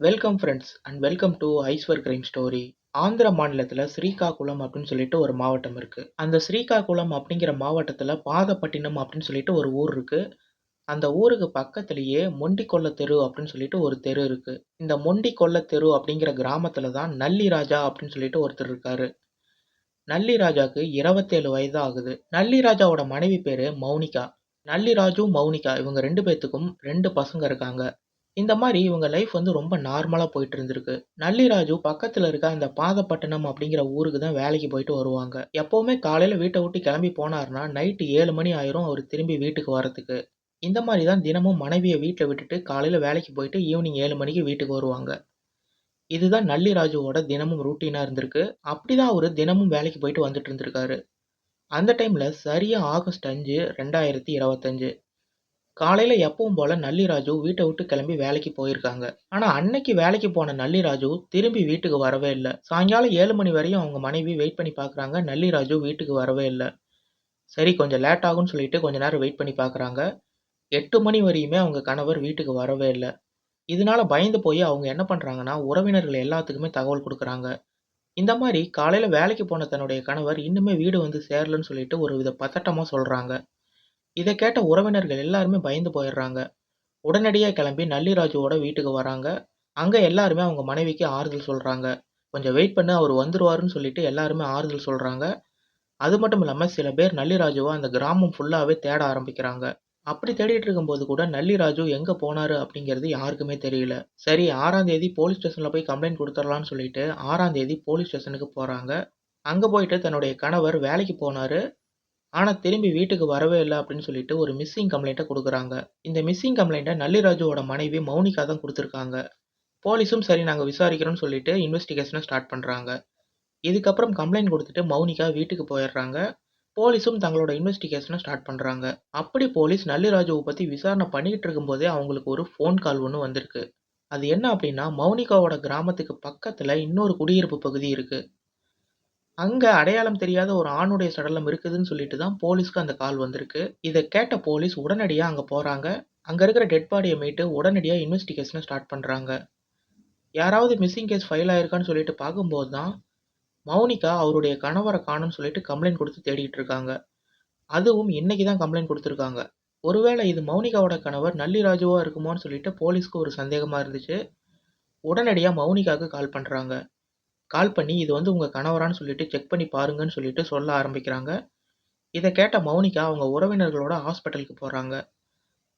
Welcome friends and welcome to Aishwar crime story Andhra மாநிலத்தில் ஸ்ரீகாகுளம் அப்படின்னு சொல்லிட்டு ஒரு மாவட்டம் இருக்குது அந்த ஸ்ரீகாகுளம் அப்படிங்கிற மாவட்டத்தில் பாதப்பட்டினம் அப்படின்னு சொல்லிட்டு ஒரு ஊர் இருக்குது அந்த ஊருக்கு பக்கத்துலேயே மொண்டிக்கொல்ல தெரு அப்படின்னு சொல்லிட்டு ஒரு தெரு இருக்குது இந்த மொண்டிக்கொல்ல தெரு அப்படிங்கிற கிராமத்தில் தான் நல்லி ராஜா அப்படின்னு சொல்லிட்டு ஒருத்தர் இருக்காரு. நல்லிராஜாவுக்கு இருபத்தேழு வயது ஆகுது. நல்லி ராஜாவோட மனைவி பேர் மௌனிகா. நல்லிராஜு மௌனிகா இவங்க ரெண்டு பேர்த்துக்கும் ரெண்டு பசங்க இருக்காங்க. இந்த மாதிரி இவங்க லைஃப் வந்து ரொம்ப நார்மலாக போயிட்டு இருந்திருக்கு நல்லிராஜு பக்கத்தில் இருக்க அந்த பாதப்பட்டினம் அப்படிங்கிற ஊருக்கு தான் வேலைக்கு போயிட்டு வருவாங்க. எப்போவுமே காலையில் வீட்டை விட்டு கிளம்பி போனார்னா நைட்டு ஏழு மணி ஆயிரும் அவர் திரும்பி வீட்டுக்கு வரத்துக்கு இந்த மாதிரி தான் தினமும் மனைவியை வீட்டில் விட்டுட்டு காலையில் வேலைக்கு போயிட்டு ஈவினிங் ஏழு மணிக்கு வீட்டுக்கு வருவாங்க. இதுதான் நள்ளிராஜுவோட தினமும் ரூட்டீனாக இருந்திருக்கு. அப்படி தான் அவர் தினமும் வேலைக்கு போயிட்டு வந்துட்டு இருந்திருக்காரு அந்த டைமில் சரியாக ஆகஸ்ட் அஞ்சு ரெண்டாயிரத்தி இருபத்தஞ்சு. காலையில் எப்பவும் போல் நல்லிராஜு வீட்டை விட்டு கிளம்பி வேலைக்கு போயிருக்காங்க. ஆனால் அன்னைக்கு வேலைக்கு போன நல்லிராஜு திரும்பி வீட்டுக்கு வரவே இல்லை. சாயங்காலம் ஏழு மணி வரையும் அவங்க மனைவி வெயிட் பண்ணி பார்க்குறாங்க நல்லிராஜு வீட்டுக்கு வரவே இல்லை. சரி கொஞ்சம் லேட் ஆகும்னு சொல்லிட்டு கொஞ்ச நேரம் வெயிட் பண்ணி பார்க்குறாங்க எட்டு மணி வரையுமே அவங்க கணவர் வீட்டுக்கு வரவே இல்லை. இதனால பயந்து போய் அவங்க என்ன பண்ணுறாங்கன்னா உறவினர்கள் எல்லாத்துக்குமே தகவல் கொடுக்குறாங்க. இந்த மாதிரி காலையில் வேலைக்கு போன தன்னுடைய கணவர் இன்னுமே வீடு வந்து சேரலன்னு சொல்லிட்டு ஒரு வித பதட்டமாக சொல்கிறாங்க இதை கேட்ட உறவினர்கள் எல்லாருமே பயந்து போயிடுறாங்க. உடனடியாக கிளம்பி நல்லிராஜுவோட வீட்டுக்கு வராங்க. அங்கே எல்லாருமே அவங்க மனைவிக்கு ஆறுதல் சொல்கிறாங்க கொஞ்சம் வெயிட் பண்ணு அவர் வந்துருவாருன்னு சொல்லிட்டு எல்லாருமே ஆறுதல் சொல்கிறாங்க அது மட்டும் இல்லாமல் சில பேர் நல்லிராஜுவை அந்த கிராமம் ஃபுல்லாகவே தேட ஆரம்பிக்கிறாங்க. அப்படி தேடிட்டு இருக்கும்போது கூட நல்லிராஜு எங்கே போனாரு அப்படிங்கிறது யாருக்குமே தெரியல. சரி ஆறாம் தேதி போலீஸ் ஸ்டேஷனில் போய் கம்ப்ளைண்ட் கொடுத்துடலான்னு சொல்லிட்டு ஆறாம் தேதி போலீஸ் ஸ்டேஷனுக்கு போகிறாங்க அங்கே போயிட்டு தன்னுடைய கணவர் வேலைக்கு போனாரு. ஆனால் திரும்பி வீட்டுக்கு வரவே இல்லை அப்படின்னு சொல்லிட்டு ஒரு மிஸ்ஸிங் கம்ப்ளைண்ட்டை கொடுக்குறாங்க. இந்த மிஸ்ஸிங் கம்ப்ளைண்ட்டை நல்லிராஜுவோட மனைவி மௌனிகா தான் கொடுத்துருக்காங்க. போலீஸும் சரி நாங்கள் விசாரிக்கிறோம்னு சொல்லிட்டு இன்வெஸ்டிகேஷனை ஸ்டார்ட் பண்ணுறாங்க இதுக்கப்புறம் கம்ப்ளைண்ட் கொடுத்துட்டு மௌனிகா வீட்டுக்கு போயிடுறாங்க. போலீஸும் தங்களோட இன்வெஸ்டிகேஷனை ஸ்டார்ட் பண்ணுறாங்க அப்படி போலீஸ் நள்ளிராஜுவை பற்றி விசாரணை பண்ணிக்கிட்டு இருக்கும்போதே அவங்களுக்கு ஒரு ஃபோன் கால் ஒன்று வந்திருக்கு. அது என்ன அப்படின்னா மௌனிகாவோட கிராமத்துக்கு பக்கத்தில் இன்னொரு குடியிருப்பு பகுதி இருக்குது அங்கே அடையாளம் தெரியாத ஒரு ஆணுடைய சடலம் இருக்குதுன்னு சொல்லிட்டு தான் போலீஸ்க்கு அந்த கால் வந்திருக்கு. இதை கேட்ட போலீஸ் உடனடியாக அங்கே போகிறாங்க அங்கே இருக்கிற டெட் பாடியை மீட்டு உடனடியாக இன்வெஸ்டிகேஷனை ஸ்டார்ட் பண்ணுறாங்க யாராவது மிஸ்ஸிங் கேஸ் ஃபைல் ஆயிருக்கான்னு சொல்லிட்டு பார்க்கும்போது தான் மௌனிகா அவருடைய கணவரை காணும்னு சொல்லிட்டு கம்ப்ளைண்ட் கொடுத்து தேடிட்டு இருக்காங்க. அதுவும் இன்னைக்கு தான் கம்ப்ளைண்ட் கொடுத்துருக்காங்க. ஒருவேளை இது மௌனிகாவோட கணவர் நள்ளிராஜுவாக இருக்குமோன்னு சொல்லிட்டு போலீஸ்க்கு ஒரு சந்தேகமாக இருந்துச்சு. உடனடியாக மௌனிகாவுக்கு கால் பண்ணுறாங்க கால் பண்ணி இது வந்து உங்கள் கணவரான்னு சொல்லிட்டு செக் பண்ணி பாருங்கன்னு சொல்லிட்டு சொல்ல ஆரம்பிக்கிறாங்க. இதை கேட்ட மௌனிகா அவங்க உறவினர்களோட ஹாஸ்பிட்டலுக்கு போகிறாங்க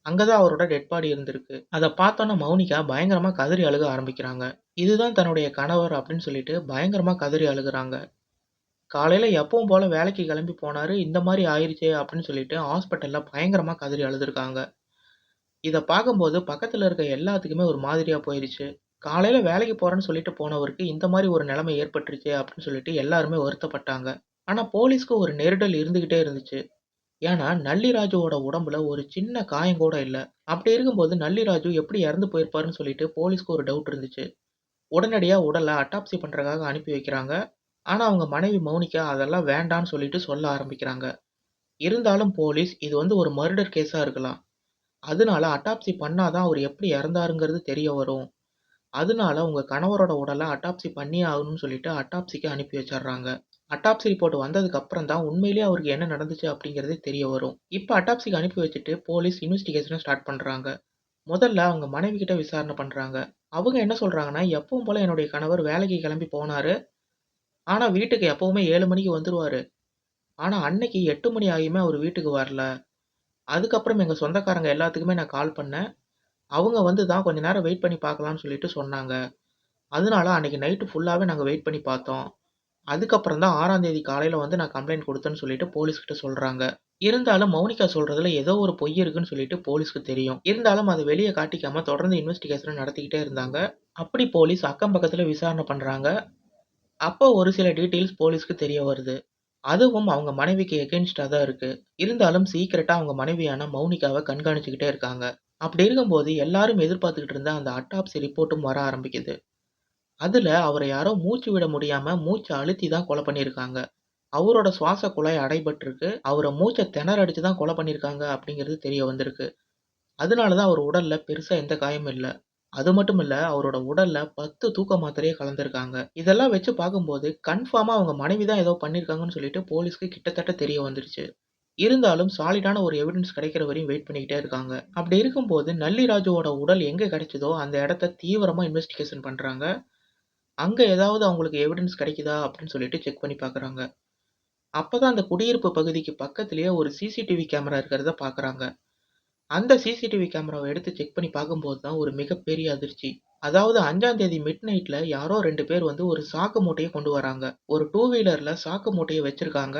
அங்கே தான் அவரோட டெட் பாடி இருந்திருக்கு. அதை பார்த்தோன்னே மௌனிகா பயங்கரமாக கதறி அழுக ஆரம்பிக்கிறாங்க. இதுதான் தன்னுடைய கணவர் அப்படின்னு சொல்லிட்டு பயங்கரமாக கதறி அழுகுறாங்க. காலையில் எப்பவும் போல் வேலைக்கு கிளம்பி போனார் இந்த மாதிரி ஆயிடுச்சே அப்படின்னு சொல்லிட்டு ஹாஸ்பிட்டலில் பயங்கரமாக கதறி அழுதுருக்காங்க. இதை பார்க்கும்போது பக்கத்தில் இருக்க எல்லாத்துக்குமே ஒரு மாதிரியாக போயிடுச்சு காலையில் வேலைக்கு போகிறேன்னு சொல்லிட்டு போனவருக்கு இந்த மாதிரி ஒரு நிலைமை ஏற்பட்டுருச்சு அப்படின்னு சொல்லிட்டு எல்லாருமே வருத்தப்பட்டாங்க. ஆனால் போலீஸ்க்கு ஒரு நெருடல் இருந்துக்கிட்டே இருந்துச்சு. ஏன்னா நல்லிராஜுவோட உடம்புல ஒரு சின்ன காயம் கூட இல்லை. அப்படி இருக்கும்போது நல்லிராஜு எப்படி இறந்து போயிருப்பாருன்னு சொல்லிட்டு போலீஸ்க்கு ஒரு டவுட் இருந்துச்சு. உடனடியாக உடலை அட்டாப்சி பண்ணுறதுக்காக அனுப்பி வைக்கிறாங்க. ஆனால் அவங்க மனைவி மௌனிகா அதெல்லாம் வேண்டான்னு சொல்லிட்டு சொல்ல ஆரம்பிக்கிறாங்க. இருந்தாலும் போலீஸ் இது வந்து ஒரு மர்டர் கேஸாக இருக்கலாம். அதனால அட்டாப்சி பண்ணாதான் அவர் எப்படி இறந்தாருங்கிறது தெரிய வரும். அதனால உங்கள் கணவரோட உடலை அட்டாப்சி பண்ணியே ஆகணும்னு சொல்லிட்டு அட்டாப்சிக்கு அனுப்பி வச்சிடுறாங்க. அட்டாப்சி ரிப்போர்ட் வந்ததுக்கு அப்புறம் தான் உண்மையிலேயே அவருக்கு என்ன நடந்துச்சு அப்படிங்கிறதே தெரிய வரும். இப்போ அட்டாப்சிக்கு அனுப்பி வச்சுட்டு போலீஸ் இன்வெஸ்டிகேஷனை ஸ்டார்ட் பண்ணுறாங்க முதல்ல அவங்க மனைவி கிட்ட விசாரணை பண்ணுறாங்க அவங்க என்ன சொல்கிறாங்கன்னா எப்பவும் போல் என்னுடைய கணவர் வேலைக்கு கிளம்பி போனார். ஆனால் வீட்டுக்கு எப்போவுமே ஏழு மணிக்கு வந்துடுவார் ஆனால் அன்னைக்கு எட்டு மணி ஆகியுமே அவர் வீட்டுக்கு வரல. அதுக்கப்புறம் எங்கள் சொந்தக்காரங்க எல்லாத்துக்குமே நான் கால் பண்ணேன். அவங்க வந்து தான் கொஞ்ச நேரம் வெயிட் பண்ணி பார்க்கலான்னு சொல்லிட்டு சொன்னாங்க. அதனால அன்னைக்கு நைட்டு ஃபுல்லாகவே நாங்கள் வெயிட் பண்ணி பார்த்தோம். அதுக்கப்புறம் தான் ஆறாந்தேதி காலையில் வந்து நான் கம்ப்ளைண்ட் கொடுத்தேன்னு சொல்லிட்டு போலீஸ்கிட்ட சொல்கிறாங்க இருந்தாலும் மௌனிகா சொல்கிறதுல ஏதோ ஒரு பொய் இருக்குன்னு சொல்லிட்டு போலீஸ்க்கு தெரியும். இருந்தாலும் அதை வெளியே காட்டிக்காம தொடர்ந்து இன்வெஸ்டிகேஷனை நடத்திக்கிட்டே இருந்தாங்க. அப்படி போலீஸ் அக்கம் பக்கத்தில் விசாரணை பண்ணுறாங்க அப்போ ஒரு சில டீட்டெயில்ஸ் போலீஸ்க்கு தெரிய வருது. அதுவும் அவங்க மனைவிக்கு எகென்ஸ்டாக தான் இருக்குது இருந்தாலும் சீக்கிரட்டாக அவங்க மனைவியான மௌனிகாவை கண்காணிச்சுக்கிட்டே இருக்காங்க. அப்படி இருக்கும்போது எல்லாரும் எதிர்பார்த்துக்கிட்டு இருந்த அந்த அட்டாப்சி ரிப்போர்ட்டும் வர ஆரம்பிக்குது. அதில் அவரை யாரோ மூச்சு விட முடியாமல் மூச்சை அழுத்தி தான் கொலை பண்ணியிருக்காங்க. அவரோட சுவாச குழாய் அடைபட்டிருக்கு. அவரை மூச்சை திணறடிச்சு தான் கொலை பண்ணியிருக்காங்க அப்படிங்கிறது தெரிய வந்திருக்கு. அதனால தான் அவர் உடலில் பெருசாக எந்த காயமும் இல்லை. அது மட்டும் இல்ல, அவரோட உடல்ல 10 தூக்க மாத்திரையே கலந்திருக்காங்க. இதெல்லாம் வச்சு பார்க்கும்போது, கன்ஃபார்மா அவங்க மனைவி தான் ஏதோ பண்ணியிருக்காங்கன்னு சொல்லிட்டு போலீஸ்க்கு கிட்டத்தட்ட தெரிய வந்துருச்சு. இருந்தாலும் சாலிடான ஒரு எவிடன்ஸ் கிடைக்கிற வரையும் வெயிட் பண்ணிக்கிட்டே இருக்காங்க. அப்படி இருக்கும்போது நல்லிராஜுவோட உடல் எங்கே கிடைச்சதோ, அந்த இடத்த தீவிரமாக இன்வெஸ்டிகேஷன் பண்ணுறாங்க அங்கே ஏதாவது அவங்களுக்கு எவிடன்ஸ் கிடைக்குதா அப்படின்னு சொல்லிட்டு செக் பண்ணி பார்க்குறாங்க. அப்போ தான் அந்த குடியிருப்பு பகுதிக்கு பக்கத்துலேயே ஒரு சிசிடிவி கேமரா இருக்கிறத பார்க்குறாங்க. அந்த சிசிடிவி கேமராவை எடுத்து செக் பண்ணி பார்க்கும்போது தான் ஒரு மிகப்பெரிய அதிர்ச்சி. அதாவது அஞ்சாம் தேதி மிட் நைட்ல யாரோ ரெண்டு பேர் வந்து ஒரு சாக்கு மூட்டையை கொண்டு வராங்க. ஒரு டூ வீலர்ல சாக்கு மூட்டையை வச்சிருக்காங்க.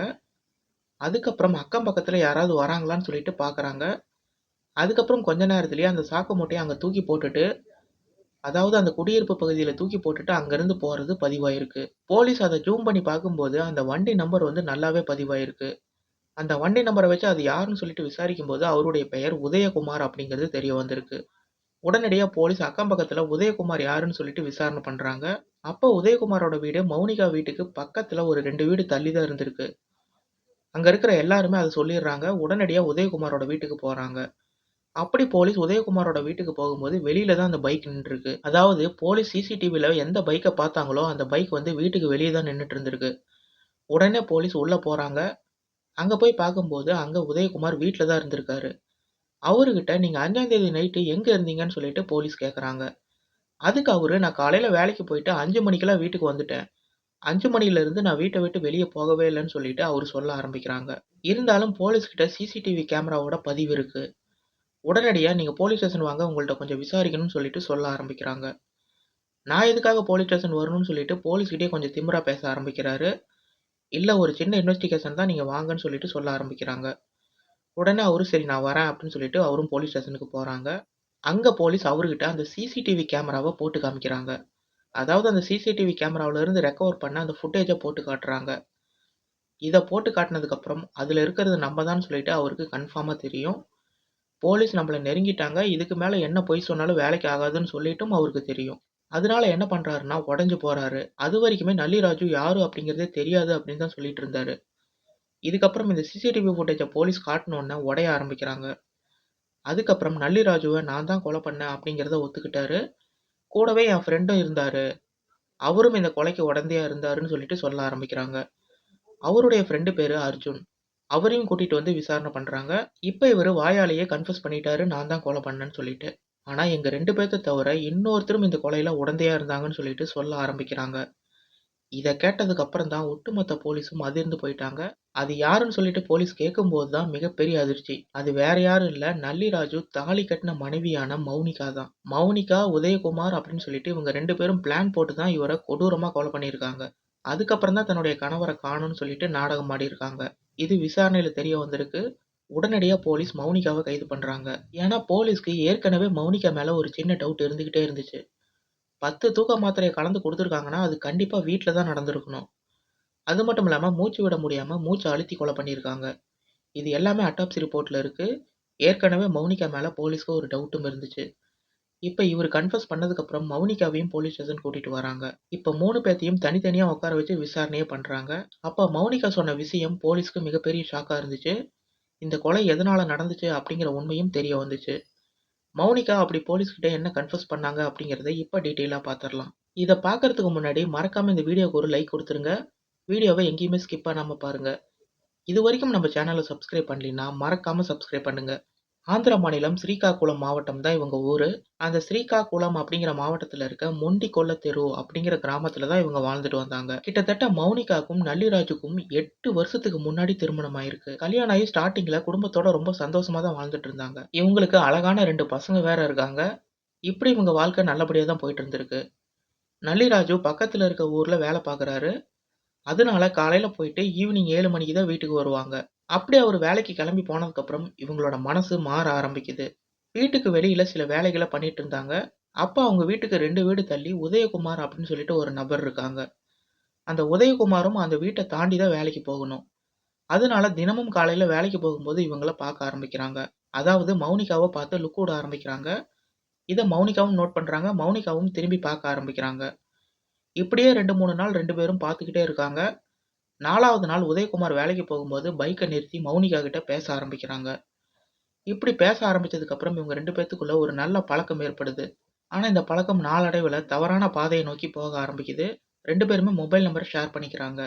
அதுக்கப்புறம் அக்கம் பக்கத்துல யாராவது வராங்களான்னு சொல்லிட்டு பார்க்குறாங்க. அதுக்கப்புறம் கொஞ்ச நேரத்திலேயே அந்த சாக்கு மூட்டைய அங்க தூக்கி போட்டுட்டு, அதாவது அந்த குடியிருப்பு பகுதியில தூக்கி போட்டுட்டு அங்கருந்து போறது பதிவாயிருக்கு. போலீஸ் அத ஜூம் பண்ணி பார்க்கும்போது, அந்த வண்டி நம்பர் வந்து நல்லாவே பதிவாயிருக்கு. அந்த வண்டி நம்பர வச்சு அது யாருன்னு சொல்லிட்டு விசாரிக்கும்போது, அவருடைய பெயர் உதயகுமார் அப்படிங்கிறது தெரிய வந்திருக்கு. உடனடியா போலீஸ் அக்கம் பக்கத்துல உதயகுமார் யாருன்னு சொல்லிட்டு விசாரணை பண்றாங்க. அப்ப உதயகுமாரோட வீடு மௌனிகா வீட்டுக்கு பக்கத்துல ஒரு 2 வீடு தள்ளி தான் இருந்திருக்கு. அங்க இருக்கிற எல்லாருமே அத சொல்லிர்றாங்க. உடனடியா உதயகுமாரோட வீட்டுக்கு போறாங்க. அப்படி போலீஸ் உதயகுமாரோட வீட்டுக்கு போகும்போது, வெளியில தான் அந்த பைக் நின்றுருக்கு அதாவது போலீஸ் சிசிடிவில எந்த பைக்க பார்த்தாங்களோ, அந்த பைக் வந்து வீட்டுக்கு வெளிய தான் நின்னுட்டு இருந்திருக்கு. உடனே போலீஸ் உள்ள போறாங்க. அங்க போய் பார்க்கும்போது, அங்க உதயகுமார் வீட்ல தான் இருந்திருக்காரு. அவருகிட்ட நீங்க 5ஆம் தேதி நைட்டு எங்க இருந்தீங்கன்னு சொல்லிட்டு போலீஸ் கேட்குறாங்க அதுக்கு அவரு நான் காலையில வேலைக்கு போயிட்டு 5 மணிக்கெல்லாம் வீட்டுக்கு வந்துட்டேன். அஞ்சு மணியிலிருந்து நான் வீட்டை விட்டு வெளியே போகவே இல்லைன்னு சொல்லிட்டு அவர் சொல்ல ஆரம்பிக்கிறாங்க. இருந்தாலும் போலீஸ்கிட்ட சிசிடிவி கேமராவோட பதிவு இருக்குது உடனடியாக நீங்கள் போலீஸ் ஸ்டேஷன் வாங்க உங்கள்கிட்ட கொஞ்சம் விசாரிக்கணும்னு சொல்லிட்டு சொல்ல ஆரம்பிக்கிறாங்க. நான் எதுக்காக போலீஸ் ஸ்டேஷன் வரணும்னு சொல்லிட்டு போலீஸ்கிட்டே கொஞ்சம் திமிரா பேச ஆரம்பிக்கிறாரு. இல்லை ஒரு சின்ன இன்வெஸ்டிகேஷன் தான் நீங்கள் வாங்கன்னு சொல்லிட்டு சொல்ல ஆரம்பிக்கிறாங்க. உடனே அவரும் சரி நான் வரேன் அப்படின்னு சொல்லிட்டு அவரும் போலீஸ் ஸ்டேஷனுக்கு போகிறாங்க அங்கே போலீஸ் அவர்கிட்ட அந்த சிசிடிவி கேமராவை போட்டு காமிக்கிறாங்க. அதாவது அந்த சிசிடிவி கேமராவிலேருந்து ரெக்கவர் பண்ண அந்த ஃபுட்டேஜை போட்டு காட்டுறாங்க. இதை போட்டு காட்டினதுக்கப்புறம் அதில் இருக்கிறது நம்ம தான் சொல்லிட்டு அவருக்கு கன்ஃபார்மாக தெரியும். போலீஸ் நம்மளை நெருங்கிட்டாங்க. இதுக்கு மேலே என்ன பொய் சொன்னாலும் வேலைக்கு ஆகாதுன்னு சொல்லிட்டும் அவருக்கு தெரியும். அதனால என்ன பண்ணுறாருன்னா உடஞ்சு போகிறாரு அது வரைக்குமே நல்லிராஜு யாரு அப்படிங்கிறதே தெரியாது அப்படின்னு தான் சொல்லிட்டு இருந்தாரு. இதுக்கப்புறம் இந்த சிசிடிவி ஃபுட்டேஜை போலீஸ் காட்டினோன்னே உடைய ஆரம்பிக்கிறாங்க. அதுக்கப்புறம் நல்லிராஜுவை நான் தான் கொலை பண்ணேன் அப்படிங்கிறத ஒத்துக்கிட்டாரு. கூடவே என் ஃப்ரெண்டும் இருந்தாரு. அவரும் இந்த கொலைக்கு உடந்தையா இருந்தாருன்னு சொல்லிட்டு சொல்ல ஆரம்பிக்கிறாங்க. அவருடைய ஃப்ரெண்டு பேரு அர்ஜுன். அவரையும் கூட்டிட்டு வந்து விசாரணை பண்றாங்க. இப்ப இவரு வாயாலேயே கன்ஃபெஸ் பண்ணிட்டாரு நான் தான் கொலை பண்ணேன்னு சொல்லிட்டு. ஆனா எங்க 2 பேத்த தவிர இன்னொருத்தரும் இந்த கொலையில உடந்தையா இருந்தாங்கன்னு சொல்லிட்டு சொல்ல ஆரம்பிக்கிறாங்க. இத கேட்டதுக்கு அப்புறம் தான் ஒட்டுமொத்த போலீஸும் அதிர்ந்து போயிட்டாங்க. அது யாருன்னு சொல்லிட்டு போலீஸ் கேட்கும்போது தான் மிகப்பெரிய அதிர்ச்சி. அது வேற யாரும் இல்ல நள்ளிராஜு தாலி கட்டின மனைவியான மௌனிகா தான். மௌனிகா, உதயகுமார் அப்படின்னு சொல்லிட்டு இவங்க ரெண்டு பேரும் பிளான் போட்டு தான் இவரை கொடூரமா கொலை பண்ணியிருக்காங்க. அதுக்கப்புறம் தான் தன்னுடைய கணவரை காணும்னு சொல்லிட்டு நாடகம் ஆடியிருக்காங்க. இது விசாரணையில தெரிய வந்திருக்கு. உடனடியாக போலீஸ் மௌனிகாவை கைது பண்ணுறாங்க ஏன்னா போலீஸ்க்கு ஏற்கனவே மௌனிகா மேலே ஒரு சின்ன டவுட் இருந்துக்கிட்டே இருந்துச்சு. 10 தூக்க மாத்திரையை கலந்து கொடுத்துருக்காங்கன்னா அது கண்டிப்பாக வீட்டில் தான் நடந்திருக்கணும். அது மட்டும் இல்லாமல் மூச்சு விட முடியாமல் மூச்சு அழுத்தி கொலை பண்ணியிருக்காங்க. இது எல்லாமே அட்டாப்சி ரிப்போர்ட்டில் இருக்குது ஏற்கனவே மௌனிகா மேலே போலீஸ்க்கு ஒரு டவுட்டும் இருந்துச்சு. இப்போ இவர் கன்ஃபர்ஸ் பண்ணதுக்கப்புறம் மௌனிகாவையும் போலீஸ் ஸ்டேஷன் கூட்டிகிட்டு வராங்க. இப்போ மூணு பேர்த்தையும் தனித்தனியாக உட்கார வச்சு விசாரணையே பண்ணுறாங்க அப்போ மௌனிகா சொன்ன விஷயம் போலீஸ்க்கு மிகப்பெரிய ஷாக்காக இருந்துச்சு. இந்த கொலை எதனால் நடந்துச்சு அப்படிங்கிற உண்மையும் தெரிய வந்துச்சு. மௌனிகா அப்படி போலீஸ்கிட்ட என்ன கன்ஃபர்ஸ் பண்ணாங்க அப்படிங்கிறத இப்போ டீட்டெயிலாக பார்த்துடலாம் இதை பார்க்கறதுக்கு முன்னாடி மறக்காமல் இந்த வீடியோக்கு ஒரு லைக் கொடுத்துருங்க வீடியோவை எங்கேயுமே ஸ்கிப் ஆகாம பாருங்கள் இது வரைக்கும் நம்ம சேனலை சப்ஸ்கிரைப் பண்ணலைன்னா மறக்காமல் சப்ஸ்கிரைப் பண்ணுங்க. ஆந்திர மாநிலம் ஸ்ரீகாக்குளம் மாவட்டம் தான் இவங்க ஊர் அந்த ஸ்ரீகாக்குளம் அப்படிங்கிற மாவட்டத்தில் இருக்க மொண்டிகொல்ல தெரு அப்படிங்கிற கிராமத்தில் தான் இவங்க வாழ்ந்துட்டு வந்தாங்க. கிட்டத்தட்ட மௌனிகாக்கும், நல்லிராஜுக்கும் எட்டு வருஷத்துக்கு முன்னாடி திருமணம் ஆயிருக்கு. கல்யாணம் ஆகி ஸ்டார்டிங்கில் குடும்பத்தோட ரொம்ப சந்தோஷமா தான் வாழ்ந்துட்டு இருந்தாங்க. இவங்களுக்கு அழகான ரெண்டு பசங்க வேற இருக்காங்க. இப்படி இவங்க வாழ்க்கை நல்லபடியாக தான் போயிட்டு இருந்திருக்கு. நல்லிராஜு பக்கத்தில் இருக்க ஊரில் வேலை பார்க்குறாரு. அதனால காலையில போயிட்டு ஈவினிங் 7 மணிக்கு தான் வீட்டுக்கு வருவாங்க. அப்படி அவரு வேலைக்கு கிளம்பி போனதுக்கப்புறம் இவங்களோட மனசு மாற ஆரம்பிக்குது. வீட்டுக்கு வெளியில சில வேலைகள பண்ணிட்டு இருந்தாங்க. அப்ப அவங்க வீட்டுக்கு 2 வீடு தள்ளி உதயகுமார் அப்படின்னு சொல்லிட்டு ஒரு நபர் இருக்காங்க. அந்த உதயகுமாரும் அந்த வீட்ட தாண்டி தான் வேலைக்கு போகணும். அதனால தினமும் காலையில வேலைக்கு போகும்போது இவங்கள பார்க்க ஆரம்பிக்கிறாங்க. அதாவது மௌனிகாவ பார்த்து லுக் விட ஆரம்பிக்கிறாங்க. இத மௌனிகாவும் நோட் பண்றாங்க. மௌனிகாவும் திரும்பி பார்க்க ஆரம்பிக்கிறாங்க. இப்படியே 2, 3 நாள் 2 பேரும் பார்த்துக்கிட்டே இருக்காங்க. 4வது நாள் உதயகுமார் வேலைக்கு போகும்போது பைக்க நிறுத்தி மௌனிகா கிட்ட பேச ஆரம்பிக்கிறாங்க. இப்படி பேச ஆரம்பிச்சதுக்கு அப்புறம் இவங்க 2 பேத்துக்குள்ள ஒரு நல்ல பழக்கம் ஏற்படுது. ஆனா இந்த பழக்கம் நாளடைவுல தவறான பாதையை நோக்கி போக ஆரம்பிக்குது. 2 பேருமே மொபைல் நம்பர ஷேர் பண்ணிக்கிறாங்க.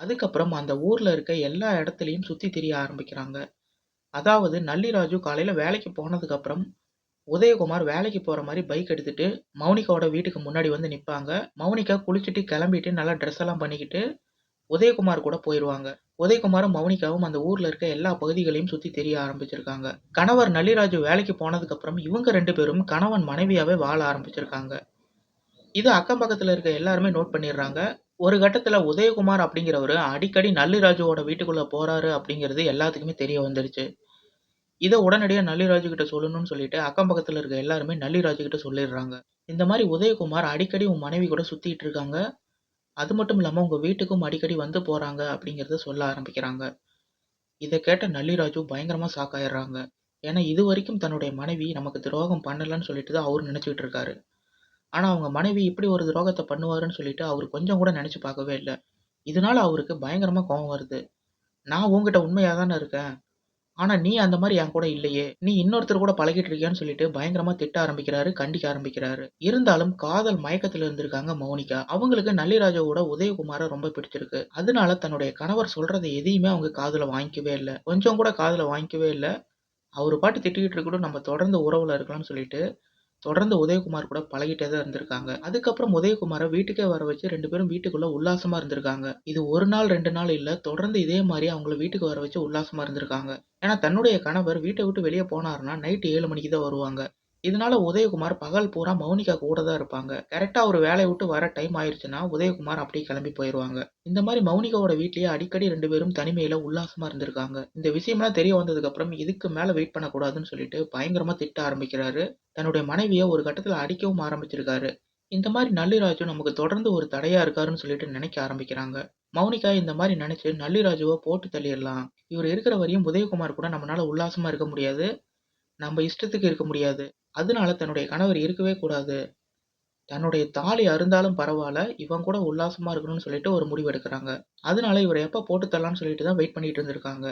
அதுக்கப்புறம் அந்த ஊர்ல இருக்க எல்லா இடத்துலயும் சுத்தி திரிய ஆரம்பிக்கிறாங்க. அதாவது நள்ளிராஜு காலையில் காலையில வேலைக்கு போனதுக்கப்புறம், உதயகுமார் வேலைக்கு போற மாதிரி பைக் எடுத்துட்டு மௌனிகாவோட வீட்டுக்கு முன்னாடி வந்து நிப்பாங்க. மௌனிகா குளிச்சுட்டு கிளம்பிட்டு நல்லா ட்ரெஸ் எல்லாம் பண்ணிக்கிட்டு உதயகுமார் கூட போயிடுவாங்க உதயகுமாரும், மௌனிகாவும் அந்த ஊர்ல இருக்க எல்லா பகுதிகளையும் சுத்தி தெரிய ஆரம்பிச்சிருக்காங்க. கணவர் நள்ளிராஜு வேலைக்கு போனதுக்கப்புறம் இவங்க ரெண்டு பேரும் கணவன் மனைவியாவே வாழ ஆரம்பிச்சிருக்காங்க. இது அக்கம் பக்கத்துல இருக்க எல்லாருமே நோட் பண்ணிடுறாங்க. ஒரு கட்டத்துல உதயகுமார் அப்படிங்கிறவரு அடிக்கடி நல்லிராஜுவோட வீட்டுக்குள்ள போறாரு அப்படிங்கிறது எல்லாத்துக்குமே தெரிய வந்துருச்சு. இத உடனடியா நள்ளிராஜு கிட்ட சொல்லணும்னு சொல்லிட்டு அக்கம் பக்கத்துல இருக்க எல்லாருமே நள்ளிராஜு கிட்ட சொல்லிடுறாங்க. இந்த மாதிரி உதயகுமார் அடிக்கடி உன் மனைவி கூட சுத்திட்டு இருக்காங்க. அது மட்டும் இல்லாம உங்க வீட்டுக்கும் அடிக்கடி வந்து போறாங்க அப்படிங்கிறத சொல்ல ஆரம்பிக்கிறாங்க. இத கேட்ட நள்ளிராஜு பயங்கரமா ஷாக் ஏன்னா இது வரைக்கும் தன்னுடைய மனைவி நமக்கு துரோகம் பண்ணலன்னு சொல்லிட்டு தான் அவர் நினைச்சுக்கிட்டு இருக்காரு. ஆனா அவங்க மனைவி இப்படி ஒரு துரோகத்தை பண்ணுவாருன்னு சொல்லிட்டு அவர் கொஞ்சம் கூட நினைச்சு பார்க்கவே இல்ல. இதனால அவருக்கு பயங்கரமா கோவம் வருது. நான் உன்கிட்ட உண்மையா தானே இருக்கேன். ஆனா நீ அந்த மாதிரி என் கூட இல்லையே. நீ இன்னொருத்தர் கூட பழகிட்டு இருக்கியான்னு சொல்லிட்டு பயங்கரமா திட்ட ஆரம்பிக்கிறாரு, கண்டிக்க ஆரம்பிக்கிறாரு. இருந்தாலும் காதல் மயக்கத்துல இருந்திருக்காங்க மௌனிகா. அவங்களுக்கு நள்ளிராஜாவோட உதயகுமார ரொம்ப பிடிச்சிருக்கு. அதனால தன்னுடைய கணவர் சொல்றத எதையுமே அவங்க காதுல வாங்கிக்கவே இல்ல. கொஞ்சம் கூட காதுல வாங்கிக்கவே இல்ல. அவரு பாட்டு திட்டிக்கிட்டு இருக்கட்டும் நம்ம தொடர்ந்து உறவுல இருக்கலாம்னு சொல்லிட்டு, தொடர்ந்து உதயகுமார் கூட பழகிட்டே தான் இருந்திருக்காங்க. அதுக்கப்புறம் உதயகுமாரை வீட்டுக்கே வர வச்சு ரெண்டு பேரும் வீட்டுக்குள்ள உல்லாசமா இருந்திருக்காங்க. இது ஒரு நாள் ரெண்டு நாள் இல்ல. தொடர்ந்து இதே மாதிரி அவங்கள வீட்டுக்கு வர வச்சு உல்லாசமா இருந்திருக்காங்க. ஏன்னா தன்னுடைய கணவர் வீட்டை விட்டு வெளியே போனாருன்னா நைட்டு ஏழு மணிக்கு தான் வருவாங்க. இதனால உதயகுமார் பகல் பூரா மௌனிகா கூட தான் இருப்பாங்க. கரெக்டா ஒரு வேலைய விட்டு வர டைம் ஆயிடுச்சுன்னா உதயகுமார் அப்படியே கிளம்பி போயிருவாங்க. இந்த மாதிரி மௌனிகாவோட வீட்லயே அடிக்கடி ரெண்டு பேரும் தனிமையில உல்லாசமா இருந்திருக்காங்க. இந்த விஷயம்லாம் தெரிய வந்ததுக்கப்புறம் இதுக்கு மேல வெயிட் பண்ணக்கூடாதுன்னு சொல்லிட்டு பயங்கரமா திட்ட ஆரம்பிக்கிறாரு. தன்னுடைய மனைவியை ஒரு கட்டத்துல அடிக்கவும் ஆரம்பிச்சிருக்காரு. இந்த மாதிரி நல்லிராஜு நமக்கு தொடர்ந்து ஒரு தடையா இருக்காருன்னு சொல்லிட்டு நினைக்க ஆரம்பிக்கிறாங்க. மௌனிகா இந்த மாதிரி நினைச்சு நள்ளிராஜுவோ போட்டு தள்ளிடலாம் இவர் இருக்கிற வரையும் உதயகுமார் கூட நம்மளால உல்லாசமா இருக்க முடியாது. நம்ம இஷ்டத்துக்கு இருக்க முடியாது. அதனால தன்னுடைய கணவர் இருக்கவே கூடாது. தன்னுடைய தாலி அருந்தாலும் பரவாயில்ல இவன் கூட உல்லாசமா இருக்கணும்னு சொல்லிட்டு ஒரு முடிவு எடுக்கிறாங்க அதனால இவரை எப்போ போட்டு தரலான்னு சொல்லிட்டு தான் வெயிட் பண்ணிட்டு இருந்திருக்காங்க.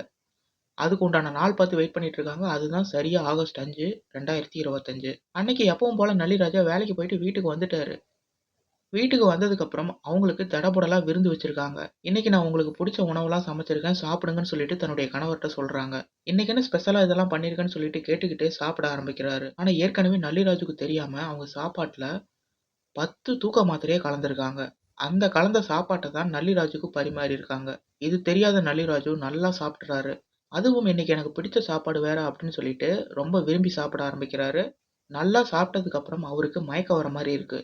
அதுக்கு உண்டான நாள் பார்த்து வெயிட் பண்ணிட்டு இருக்காங்க. அதுதான் சரியா ஆகஸ்ட் 5, 2025. அன்னைக்கு எப்பவும் போல நள்ளிராஜா வேலைக்கு போயிட்டு வீட்டுக்கு வந்துட்டாரு. வீட்டுக்கு வந்ததுக்கப்புறம் அவங்களுக்கு தடபுடலாக விருந்து வச்சிருக்காங்க. இன்னைக்கு நான் உங்களுக்கு பிடிச்ச உணவெல்லாம் சமைச்சிருக்கேன். சாப்பிடுங்கன்னு சொல்லிட்டு தன்னுடைய கணவர்கிட்ட சொல்றாங்க. இன்னைக்கு என்ன ஸ்பெஷலாக இதெல்லாம் பண்ணியிருக்கேன்னு சொல்லிட்டு கேட்டுக்கிட்டே சாப்பிட ஆரம்பிக்கிறாரு. ஆனால் ஏற்கனவே நல்லிராஜுக்கு தெரியாம அவங்க சாப்பாட்டில் பத்து தூக்க மாத்திரையே கலந்துருக்காங்க அந்த கலந்த சாப்பாட்டை தான் நல்லிராஜுக்கு பரிமாறியிருக்காங்க. இது தெரியாத நல்லிராஜு நல்லா சாப்பிட்றாரு அதுவும் இன்னைக்கு எனக்கு பிடிச்ச சாப்பாடு வேற அப்படின்னு சொல்லிட்டு ரொம்ப விரும்பி சாப்பிட ஆரம்பிக்கிறாரு. நல்லா சாப்பிட்டதுக்கு அப்புறம் அவருக்கு மயக்கம் வர மாதிரி இருக்கு.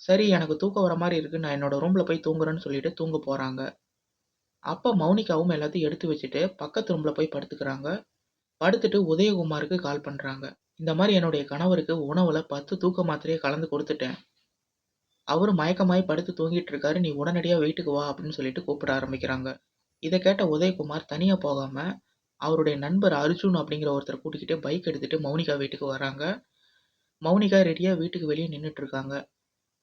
சரி எனக்கு தூக்கம் வர மாதிரி இருக்கு. நான் என்னோட ரூம்ல போய் தூங்குறேன்னு சொல்லிட்டு தூங்க போறாங்க. அப்ப மௌனிகாவும் எல்லாத்தையும் எடுத்து வச்சுட்டு பக்கத்து ரூம்ல போய் படுத்துக்கிறாங்க. படுத்துட்டு உதயகுமாருக்கு கால் பண்றாங்க. இந்த மாதிரி என்னுடைய கணவருக்கு உணவுல 10 தூக்க மாத்திரையை கலந்து கொடுத்துட்டேன் அவரு மயக்கமாய் படுத்து தூங்கிட்டு இருக்காரு. நீ உடனடியா வீட்டுக்கு வா அப்படின்னு சொல்லிட்டு கூப்பிட ஆரம்பிக்கிறாங்க. இதை கேட்ட உதயகுமார் தனியா போகாம, அவருடைய நண்பர் அர்ஜுன் அப்படிங்கிற ஒருத்தர் கூட்டிக்கிட்டு பைக் எடுத்துட்டு மௌனிகா வீட்டுக்கு வராங்க. மௌனிகா ரெடியா வீட்டுக்கு வெளியே நின்றுட்டு இருக்காங்க.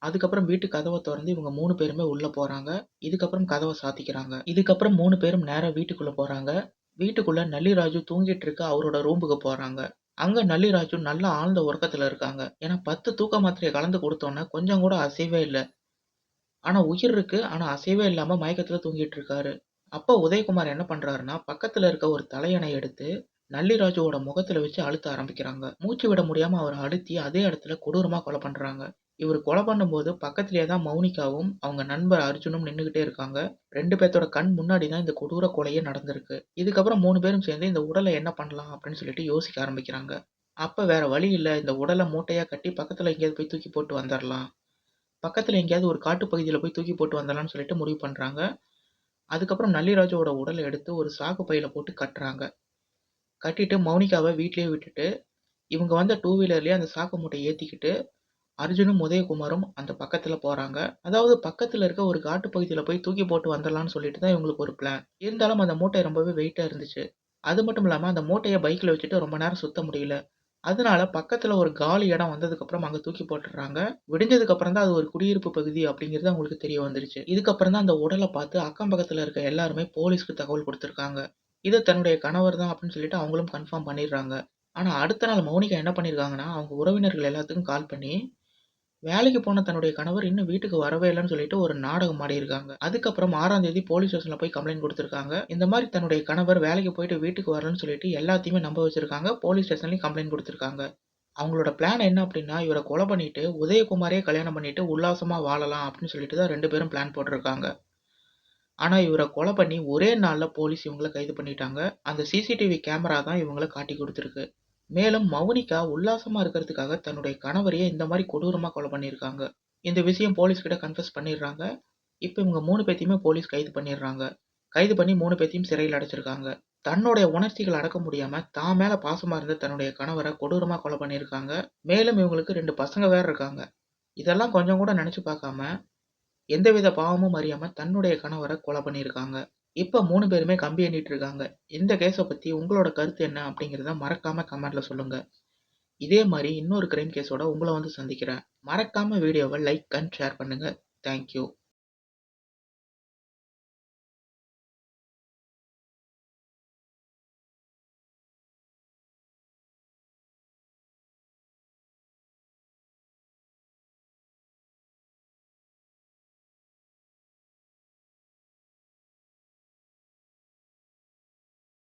அதுக்கப்புறம் வீட்டு கதவ தொறந்து இவங்க 3 பேருமே உள்ள போறாங்க. இதுக்கப்புறம் கதவ சாத்திக்கிறாங்க. இதுக்கப்புறம் 3 பேரும் நேரா வீட்டுக்குள்ள போறாங்க. வீட்டுக்குள்ள நல்லிராஜு தூங்கிட்டு இருக்க அவரோட ரூமுக்கு போறாங்க. அங்க நல்லிராஜு நல்லா ஆழ்ந்த உறக்கத்துல இருக்காங்க. ஏன்னா 10 தூக்க மாத்திரைய கலந்து குடுத்தோனே கொஞ்சம் கூட அசைவே இல்ல. ஆனா உயிர் இருக்கு. ஆனா அசைவே இல்லாம மயக்கத்துல தூங்கிட்டு இருக்காரு. அப்ப உதயகுமார் என்ன பண்றாருன்னா, பக்கத்துல இருக்க ஒரு தலையணை எடுத்து நல்லிராஜுவோட முகத்துல வச்சு அழுத்த ஆரம்பிக்கிறாங்க. மூச்சு விட முடியாம அவர அழுத்தி அதே இடத்துல கொடூரமா கொலை பண்றாங்க. இவரு கொலை பண்ணும்போது பக்கத்திலேயே தான் மௌனிகாவும், அவங்க நண்பர் அர்ஜுனும் நின்னுகிட்டே இருக்காங்க. 2 பேத்தோட கண் முன்னாடி தான் இந்த கொடூர கொலையே நடந்திருக்கு. இதுக்கப்புறம் 3 பேரும் சேர்ந்து இந்த உடல என்ன பண்ணலாம் அப்படின்னு சொல்லிட்டு யோசிக்க ஆரம்பிக்கிறாங்க. அப்ப வேற வழி இல்ல. இந்த உடல மூட்டையா கட்டி பக்கத்துல எங்கேயாவது போய் தூக்கி போட்டு வந்துரலாம். பக்கத்துல எங்கேயாவது ஒரு காட்டுப் பகுதியில போய் தூக்கி போட்டு வந்துரலாம்னு சொல்லிட்டு முடிவு பண்றாங்க. அதுக்கப்புறம் நல்லிராஜுவோட உடல எடுத்து ஒரு சாக்கு பையில போட்டு கட்டுறாங்க. கட்டிட்டு மௌனிகாவ வீட்லயே விட்டுட்டு, இவங்க வந்த டூ வீலர்லயே அந்த சாக்கு மூட்டைய ஏத்திக்கிட்டு, அர்ஜுனும், உதயகுமாரும் அந்த பக்கத்தில் போகிறாங்க அதாவது பக்கத்தில் இருக்க ஒரு காட்டுப் பகுதியில் போய் தூக்கி போட்டு வந்துடலாம்னு சொல்லிட்டு தான் இவங்களுக்கு ஒரு பிளான். இருந்தாலும் அந்த மூட்டை ரொம்பவே வெயிட்டாக இருந்துச்சு. அது மட்டும் இல்லாமல் அந்த மூட்டையை பைக்கில் வச்சுட்டு ரொம்ப நேரம் சுத்த முடியல. அதனால பக்கத்தில் ஒரு காலி இடம் வந்ததுக்கப்புறம் அங்கே தூக்கி போட்டுடுறாங்க விடிஞ்சதுக்கப்புறம் தான் அது ஒரு குடியிருப்பு பகுதி அப்படிங்கிறது அவங்களுக்கு தெரிய வந்துருச்சு. இதுக்கப்புறம் தான் அந்த உடலை பார்த்து அக்கம் பக்கத்தில் இருக்க எல்லாருமே போலீஸ்க்கு தகவல் கொடுத்துருக்காங்க இது தன்னுடைய கணவர் தான் அப்படின்னு சொல்லிட்டு அவங்களும் கன்ஃபார்ம் பண்ணிடுறாங்க. ஆனால் அடுத்த நாள் மௌனிகா என்ன பண்ணியிருக்காங்கன்னா, அவங்க உறவினர்கள் எல்லாத்துக்கும் கால் பண்ணி, வேலைக்கு போன தன்னுடைய கணவர் இன்னும் வீட்டுக்கு வரவே இல்லைன்னு சொல்லிட்டு ஒரு நாடகம் ஆடியிருக்காங்க. அதுக்கப்புறம் ஆறாம் தேதி போலீஸ் ஸ்டேஷன்ல போய் கம்ப்ளைண்ட் கொடுத்துருக்காங்க இந்த மாதிரி தன்னுடைய கணவர் வேலைக்கு போயிட்டு வீட்டுக்கு வரலன்னு சொல்லிட்டு எல்லாத்தையுமே நம்ப வச்சிருக்காங்க. போலீஸ் ஸ்டேஷன்லயும் கம்ப்ளைண்ட் கொடுத்துருக்காங்க அவங்களோட பிளான் என்ன அப்படின்னா இவரை கொலை பண்ணிட்டு உதயகுமாரே கல்யாணம் பண்ணிட்டு உல்லாசமா வாழலாம் அப்படின்னு சொல்லிட்டு தான் ரெண்டு பேரும் பிளான் போட்டிருக்காங்க. ஆனா இவரை கொலை பண்ணி ஒரே நாள்ல போலீஸ் இவங்களை கைது பண்ணிட்டாங்க. அந்த சிசிடிவி கேமரா தான் இவங்களை காட்டி கொடுத்துருக்கு மேலும் மௌனிகா உல்லாசமா இருக்கிறதுக்காக தன்னுடைய கணவரையே இந்த மாதிரி கொடூரமா கொலை பண்ணியிருக்காங்க. இந்த விஷயம் போலீஸ் கிட்ட கன்ஃபெஸ் பண்ணிடுறாங்க. இப்போ இவங்க மூணு பேத்தையுமே போலீஸ் கைது பண்ணிடுறாங்க. கைது பண்ணி மூணு பேத்தையும் சிறையில் அடைச்சிருக்காங்க. தன்னுடைய உணர்ச்சிகள் அடக்க முடியாம தான் மேல பாசமா இருந்த தன்னுடைய கணவரை கொடூரமா கொலை பண்ணியிருக்காங்க. மேலும் இவங்களுக்கு ரெண்டு பசங்க வேற இருக்காங்க. இதெல்லாம் கொஞ்சம் கூட நினைச்சு பார்க்காம, எந்தவித பாவமும் அறியாம தன்னுடைய கணவரை கொலை பண்ணியிருக்காங்க. இப்போ மூணு பேருமே கம்பி எண்ணிட்டு இருக்காங்க. இந்த கேஸை பற்றி உங்களோட கருத்து என்ன அப்படிங்கிறத மறக்காம கமெண்ட்ல சொல்லுங்க. இதே மாதிரி இன்னொரு கிரைம் கேஸோட உங்களை வந்து சந்திக்கிறேன். மறக்காம வீடியோவை லைக் அண்ட் ஷேர் பண்ணுங்க. Thank you.